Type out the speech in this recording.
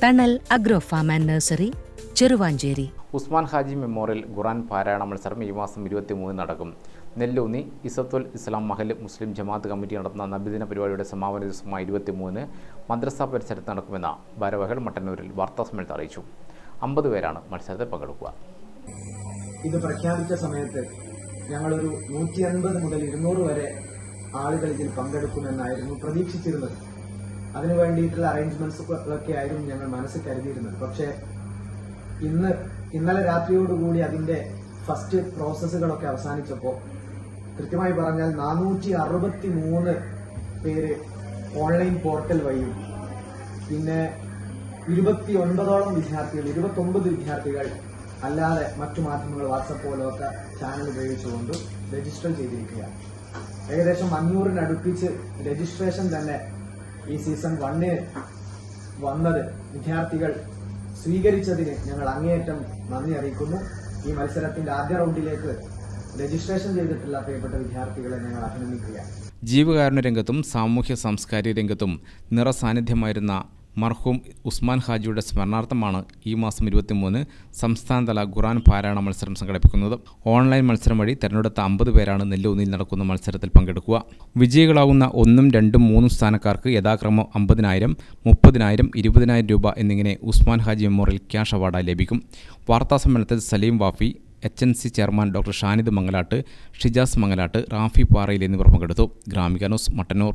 Thanal agro farm and nursery Cheruvanchery. Usman Haji memorial Quran പാരായണ മത്സരം ഈ മാസം ഇരുപത്തി മൂന്ന് നടക്കും. നെല്ലൂന്നി ഇസത്തുൽ ഇസ്ലാം മഹൽ മുസ്ലിം ജമാഅത്ത് കമ്മിറ്റി നടത്തുന്ന നബിദിന പരിപാടിയുടെ സമാപന ദിവസമായ ഇരുപത്തി മൂന്ന് മദ്രസ പരിസരത്ത് നടക്കുമെന്ന ഭാരവാഹികൾ മട്ടന്നൂരിൽ വാർത്താസമ്മേളനത്തിൽ അറിയിച്ചു. അമ്പത് പേരാണ് മത്സരത്തിൽ പങ്കെടുക്കുക. ഇത് പ്രഖ്യാപിച്ച സമയത്ത് ഞങ്ങളൊരു നൂറ്റി അൻപത് മുതൽ ഇരുന്നൂറ് വരെ ആളുകൾ ഇതിൽ പങ്കെടുക്കുമെന്നായിരുന്നു പ്രതീക്ഷിച്ചിരുന്നത്. അതിനു വേണ്ടിയിട്ടുള്ള അറേഞ്ച്മെന്റ്സുകളൊക്കെ ആയിരുന്നു ഞങ്ങൾ മനസ്സിൽ കരുതിയിരുന്നത്. പക്ഷേ ഇന്ന് ഇന്നലെ രാത്രിയോടുകൂടി അതിന്റെ ഫസ്റ്റ് പ്രോസസ്സുകളൊക്കെ അവസാനിച്ചപ്പോൾ കൃത്യമായി പറഞ്ഞാൽ നാനൂറ്റി അറുപത്തി മൂന്ന് പേര് ഓൺലൈൻ പോർട്ടൽ വഴിയും പിന്നെ ഇരുപത്തി ഒൻപതോളം വിദ്യാർത്ഥികൾ ഇരുപത്തി ഒമ്പത് വിദ്യാർത്ഥികൾ അല്ലാതെ മറ്റു മാധ്യമങ്ങൾ വാട്സപ്പ് പോലൊക്കെ ചാനൽ ഉപയോഗിച്ചുകൊണ്ട് രജിസ്റ്റർ ചെയ്തിരിക്കുകയാണ്. ഏകദേശം അഞ്ഞൂറിനടുപ്പിച്ച് രജിസ്ട്രേഷൻ തന്നെ ഈ സീസൺ വണ്ണിന് വന്നത് വിദ്യാർത്ഥികൾ സ്വീകരിച്ചതിന് ഞങ്ങൾ അങ്ങേയറ്റം നന്ദി അറിയിക്കുന്നു. ഈ മത്സരത്തിന്റെ ആദ്യ റൗണ്ടിലേക്ക് രജിസ്ട്രേഷൻ ചെയ്തിട്ടുള്ള പ്രിയപ്പെട്ട വിദ്യാർത്ഥികളെ ഞങ്ങൾ അഭിനന്ദിക്കുകയാണ്. ജീവകാരുണ്യ രംഗത്തും സാമൂഹ്യ സാംസ്കാരിക രംഗത്തും നിറസാന്നിധ്യമായിരുന്ന മർഹൂം ഉസ്മാൻ ഹാജിയുടെ സ്മരണാർത്ഥമാണ് ഈ മാസം ഇരുപത്തിമൂന്ന് സംസ്ഥാനതല ഖുറാൻ പാരായണ മത്സരം സംഘടിപ്പിക്കുന്നത്. ഓൺലൈൻ മത്സരം വഴി തെരഞ്ഞെടുത്ത അമ്പത് പേരാണ് നെല്ലൂന്നിൽ നടക്കുന്ന മത്സരത്തിൽ പങ്കെടുക്കുക. വിജയികളാവുന്ന ഒന്നും രണ്ടും മൂന്നും സ്ഥാനക്കാർക്ക് യഥാക്രമം അമ്പതിനായിരം മുപ്പതിനായിരം ഇരുപതിനായിരം രൂപ എന്നിങ്ങനെ ഉസ്മാൻ ഹാജി മെമ്മോറിയൽ ക്യാഷ് അവാർഡായി ലഭിക്കും. വാർത്താ സമ്മേളനത്തിൽ Saleem Wafy H N C chairman doctor Shanid Mangalat Shijas Mangalat Rafi Parayil എന്നിവർ പങ്കെടുത്തു. Gramika news Mattannur.